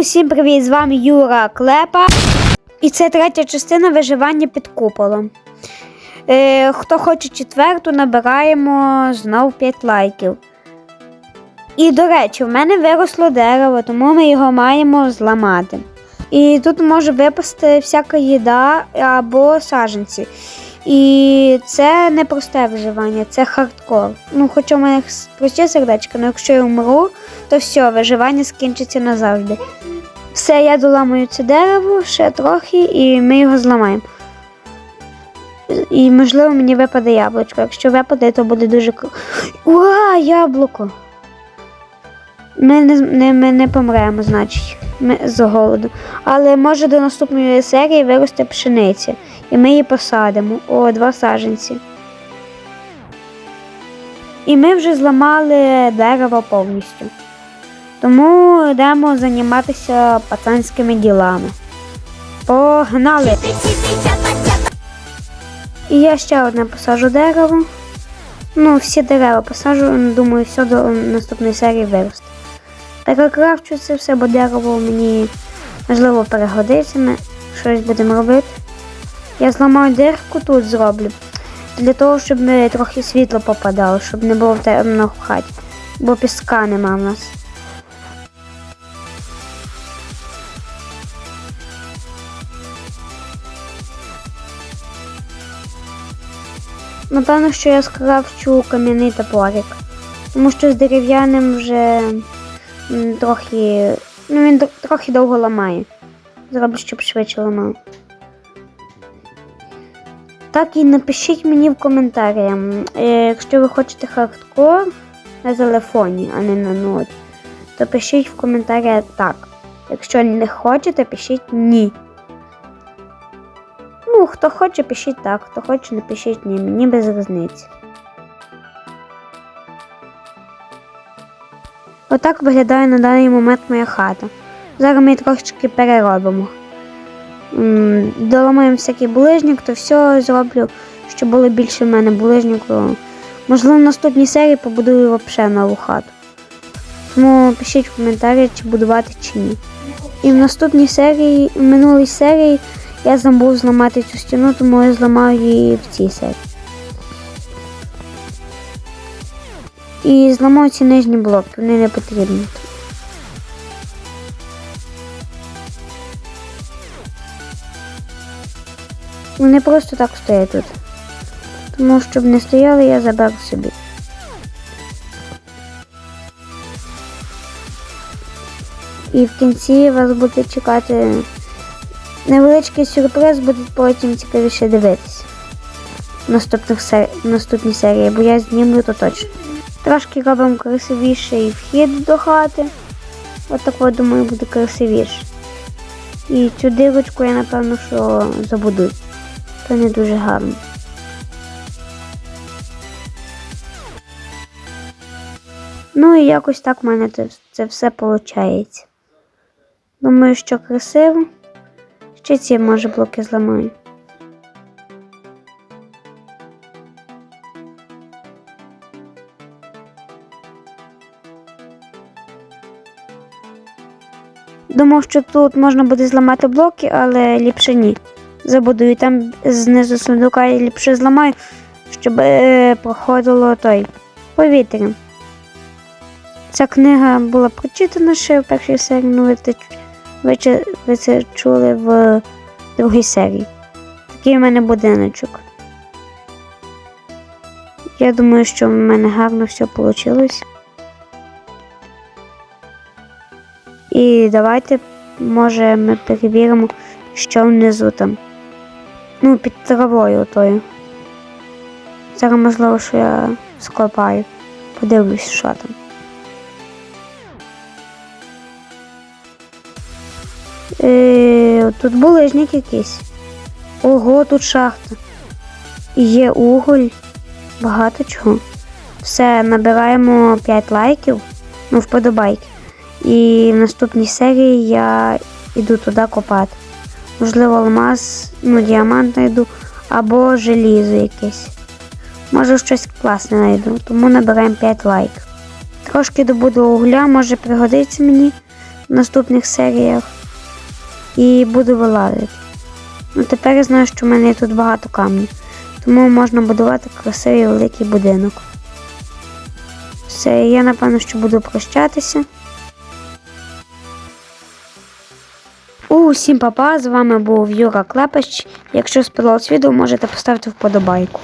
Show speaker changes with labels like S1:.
S1: Усім привіт! З вами Юра Клепа. І це третя частина виживання під куполом. Е, хто хоче четверту, набираємо знов 5 лайків. І, до речі, в мене виросло дерево, тому ми його маємо зламати. І тут може випасти всяка їда або саженці. І це не просте виживання, це хардкор. Ну, хоча в мене прості сердечка, але якщо я вмру, то все, виживання скінчиться назавжди. Все, я доламую це дерево ще трохи, і ми його зламаємо. І, можливо, мені випаде яблучко. Якщо випаде, то буде дуже. Ура, яблуко! Ми не, не, ми не помремо, значить, ми з голоду. Але може до наступної серії виросте пшениця. І ми її посадимо. О, два саженці. І ми вже зламали дерево повністю. Тому йдемо займатися пацанськими ділами. Погнали! І я ще одне посаджу дерево. Ну, всі дерева посаджу, думаю, все до наступної серії виросте. Перекрафчу це все, бо дерево мені можливо перегодиться, ми щось будемо робити. Я зламаю дирку тут зроблю. Для того, щоб трохи світло попадало, щоб не було темно в хаті. Бо піска нема в нас. Напевно, що я скрафчу кам'яний топорик. Тому що з дерев'яним вже трохи. Ну, він трохи довго ламає. Зроблю, щоб швидше ламав. Так і напишіть мені в коментарях, е, якщо ви хочете хардкор на телефоні, а не на ноті, то пишіть в коментарях так. Якщо не хочете, пишіть ні. Хто хоче, пишіть так, хто хоче, не пишіть ні, мені без різниці. Отак виглядає на даний момент моя хата. Зараз ми її трошечки переробимо. Доламаємо всякий булижник, то все зроблю, щоб було більше в мене булижнику. Можливо, в наступній серії побудую взагалі нову хату. Тому пишіть в коментарі, чи будувати чи ні. І в наступній серії, в минулій серії я забув зламати цю стіну, тому я зламав її в цій серії. І зламав ці нижні блоки, вони не потрібні. Вони просто так стоять тут. Тому щоб не стояли, я заберу собі. І в кінці вас буде чекати невеличкий сюрприз, буде потім цікавіше дивитися. Наступних сер... наступній серії, бо я знімлю то точно. Трошки робимо красивіший вхід до хати. От так думаю, буде красивіше. І цю дирочку я напевно що забуду. Це не дуже гарно. Ну і якось так в мене це, це все виходить. Думаю, що красиво. Ще ці може блоки зламаю. Думав, що тут можна буде зламати блоки, але ліпше ні. Забудую там знизу сундука я ліпше зламаю, щоб е, проходило той повітря. Ця книга була прочитана ще в першій серії, ну ви, ви, це- чули в другій серії. Такий в мене будиночок. Я думаю, що в мене гарно все вийшло. І давайте, може, ми перевіримо, що внизу там. Ну, під травою отою. Зараз можливо, що я скопаю. Подивлюсь, що там. Е, тут булижник якийсь. Ого, тут шахта. Є уголь. Багато чого. Все, набираємо 5 лайків, ну, вподобайки. І в наступній серії я йду туди копати. Можливо, алмаз, ну, діамант знайду, або желізо якесь. Може щось класне знайду, тому набираємо 5 лайків. Трошки добуду угля, може пригодиться мені. в наступних серіях. І буду вилазити. Ну тепер я знаю, що в мене тут багато камнів. Тому можна будувати красивий великий будинок. Все, я напевно, що буду прощатися. Усім папа, з вами був Юра Клепач. Якщо сподобалось відео, можете поставити вподобайку.